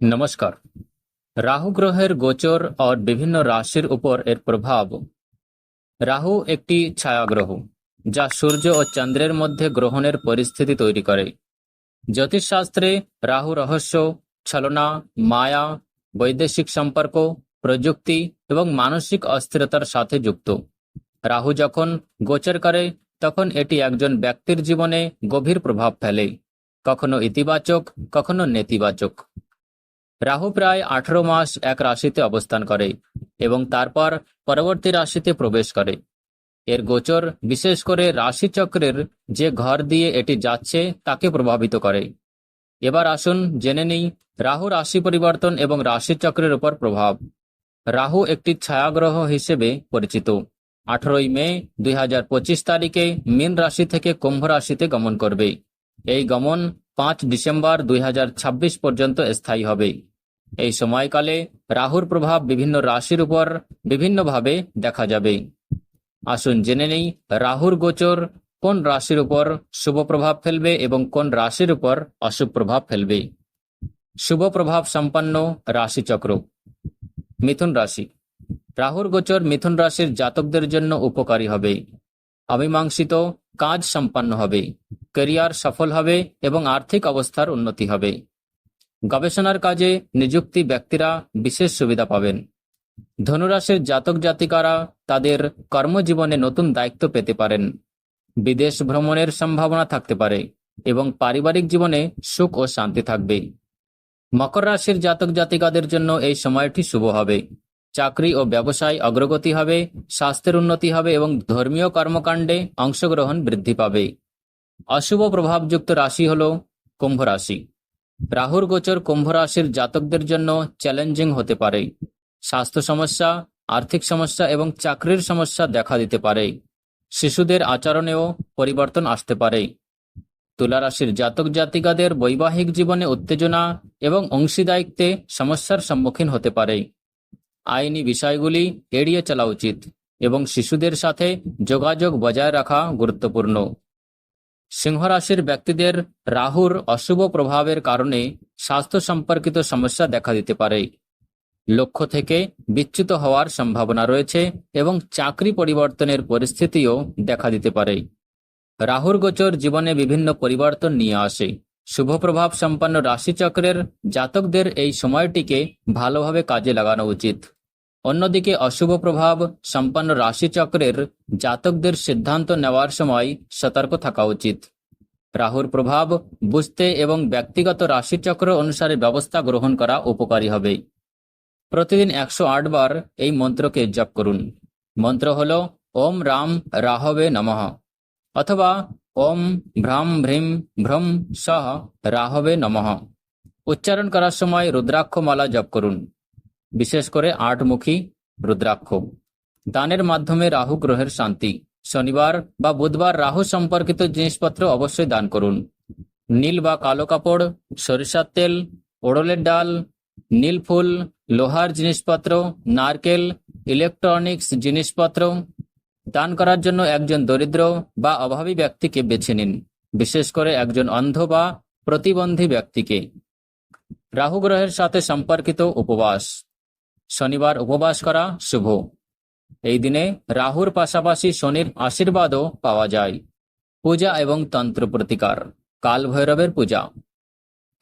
নমস্কার। রাহু গ্রহের গোচর আর বিভিন্ন রাশির উপর এর প্রভাব। রাহু একটি ছায়া গ্রহ যা সূর্য ও চন্দ্রের মধ্যে গ্রহণের পরিস্থিতি তৈরি করে। জ্যোতিষশাস্ত্রে রাহু রহস্য, ছলনা, মায়া, বৈদেশিক সম্পর্ক, প্রযুক্তি এবং মানসিক অস্থিরতার সাথে যুক্ত। রাহু যখন গোচর করে, তখন এটি একজন ব্যক্তির জীবনে গভীর প্রভাব ফেলে, কখনো ইতিবাচক, কখনো নেতিবাচক। রাহু প্রায় আঠারো মাস এক রাশিতে অবস্থান করে এবং তারপর পরবর্তী রাশিতে প্রবেশ করে। এর গোচর বিশেষ করে রাশিচক্রের যে ঘর দিয়ে এটি যাচ্ছে তাকে প্রভাবিত করে। এবার আসুন জেনে নিই রাহু রাশি পরিবর্তন এবং রাশিচক্রের উপর প্রভাব। রাহু একটি ছায়াগ্রহ হিসেবে পরিচিত। আঠারোই মে দুই হাজার পঁচিশ তারিখে মীন রাশি থেকে কুম্ভ রাশিতে গমন করবে। এই গমন পাঁচ ডিসেম্বর দুই হাজার ছাব্বিশ পর্যন্ত স্থায়ী হবে। এই সময়কালে রাহুর প্রভাব বিভিন্ন রাশির উপর বিভিন্নভাবে দেখা যাবে। আসুন জেনে নেই রাহুর গোচর কোন রাশির উপর শুভ প্রভাব ফেলবে এবং কোন রাশির উপর অশুভ প্রভাব ফেলবে। শুভ প্রভাব সম্পন্ন রাশিচক্র। মিথুন রাশি। রাহুর গোচর মিথুন রাশির জাতকদের জন্য উপকারী হবে। অমীমাংসিত কাজ সম্পন্ন হবে। ক্যারিয়ার সফল হবে এবং আর্থিক অবস্থার উন্নতি হবে। গবেষণার কাজে নিযুক্তি ব্যক্তিরা বিশেষ সুবিধা পাবেন। ধনুরাশির জাতক জাতিকারা তাদের কর্মজীবনে নতুন দায়িত্ব পেতে পারেন। বিদেশ ভ্রমণের সম্ভাবনা থাকতে পারে এবং পারিবারিক জীবনে সুখ ও শান্তি থাকবে। মকর রাশির জাতক জাতিকাদের জন্য এই সময়টি শুভ হবে। চাকরি ও ব্যবসায় অগ্রগতি হবে, স্বাস্থ্যের উন্নতি হবে এবং ধর্মীয় কর্মকাণ্ডে অংশগ্রহণ বৃদ্ধি পাবে। অশুভ প্রভাবযুক্ত রাশি হল কুম্ভ রাশি। রাহুর গোচর কুম্ভ রাশির জাতকদের জন্য চ্যালেঞ্জিং হতে পারে। স্বাস্থ্য সমস্যা, আর্থিক সমস্যা এবং চাকরির সমস্যা দেখা দিতে পারে। শিশুদের আচরণেও পরিবর্তন আসতে পারে। তুলা রাশির জাতক জাতিকাদের বৈবাহিক জীবনে উত্তেজনা এবং অংশীদায়িত্বে সমস্যার সম্মুখীন হতে পারে। আইনি বিষয়গুলি এড়িয়ে চলা উচিত এবং শিশুদের সাথে যোগাযোগ বজায় রাখা গুরুত্বপূর্ণ। সিংহ রাশির ব্যক্তিদের রাহুর অশুভ প্রভাবের কারণে স্বাস্থ্য সম্পর্কিত সমস্যা দেখা দিতে পারে। লক্ষ্য থেকে বিচ্যুত হওয়ার সম্ভাবনা রয়েছে এবং চাকরি পরিবর্তনের পরিস্থিতিও দেখা দিতে পারে। রাহুর গোচর জীবনে বিভিন্ন পরিবর্তন নিয়ে আসে। শুভ প্রভাব সম্পন্ন রাশিচক্রের জাতকদের এই সময়টিকে ভালোভাবে কাজে লাগানো উচিত। অন্যদিকে অশুভ প্রভাব সম্পন্ন রাশিচক্রের জাতকদের সিদ্ধান্ত নেওয়ার সময় সতর্ক থাকা উচিত। রাহুর প্রভাব বুঝতে এবং ব্যক্তিগত রাশিচক্র অনুসারে ব্যবস্থা গ্রহণ করা উপকারী হবে। প্রতিদিন একশো বার এই মন্ত্রকে জপ করুন। মন্ত্র হল, ওম রাম রাহবে নমঃ অথবা, ওম ভ্রাম ভ্রিম ভ্রম সহ রাহবে নমঃ উচ্চারণ করার সময় রুদ্রাক্ষমালা জপ করুন। বিশেষ করে আটমুখী রুদ্রাক্ষ। দানের মাধ্যমে রাহু গ্রহের শান্তি। শনিবার বা বুধবার রাহু সম্পর্কিত জিনিসপত্র অবশ্যই দান করুন। নীল বা কালো কাপড়, সরিষার তেল, ওড়লের ডাল, নীল ফুল, লোহার জিনিসপত্র, নারকেল, ইলেকট্রনিক্স জিনিসপত্র। দান করার জন্য একজন দরিদ্র বা অভাবী ব্যক্তিকে বেছে নিন। বিশেষ করে একজন অন্ধ বা প্রতিবন্ধী ব্যক্তিকে। রাহু গ্রহের সাথে সম্পর্কিত উপবাস। শনিবার উপবাস করা শুভ। এই দিনে রাহুর পাশাপাশি শনির আশীর্বাদও পাওয়া যায়। পূজা এবং তন্ত্র প্রতিকার কাল ভৈরবের পূজা।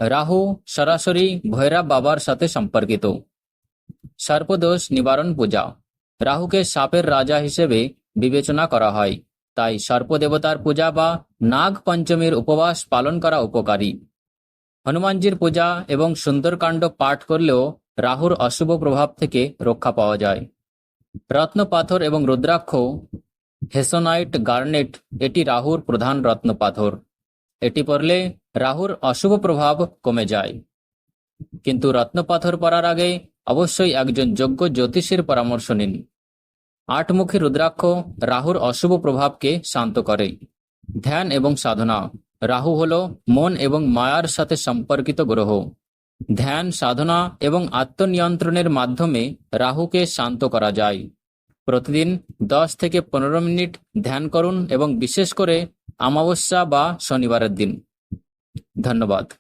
রাহু সরাসরি ভৈরব বাবার সাথে সম্পর্কিত। সর্পদোষ নিবারণ পূজা। রাহুকে সাপের রাজা হিসেবে বিবেচনা করা হয়। তাই সর্পদেবতার পূজা বা নাগ পঞ্চমীর উপবাস পালন করা উপকারী। হনুমানজির পূজা এবং সুন্দরকাণ্ড পাঠ করলেও রাহুর অশুভ প্রভাব থেকে রক্ষা পাওয়া যায়। রত্ন পাথর এবং রুদ্রাক্ষ, হেসোনাইট গার্নেট, এটি রাহুর প্রধান রত্ন পাথর। এটি পরলে রাহুর অশুভ প্রভাব কমে যায়। কিন্তু রত্ন পাথর পরার আগে অবশ্যই একজন যোগ্য জ্যোতিষীর পরামর্শ নিন। আটমুখী রুদ্রাক্ষ রাহুর অশুভ প্রভাবকে শান্ত করে। ধ্যান এবং সাধনা, রাহু হল মন এবং মায়ার সাথে সম্পর্কিত গ্রহ। ধ্যান, সাধনা এবং আত্মনিয়ন্ত্রণের মাধ্যমে রাহুকে শান্ত করা যায়। প্রতিদিন দশ থেকে পনেরো মিনিট ধ্যান করুন এবং বিশেষ করে আমাবস্যা বা শনিবারের দিন। ধন্যবাদ।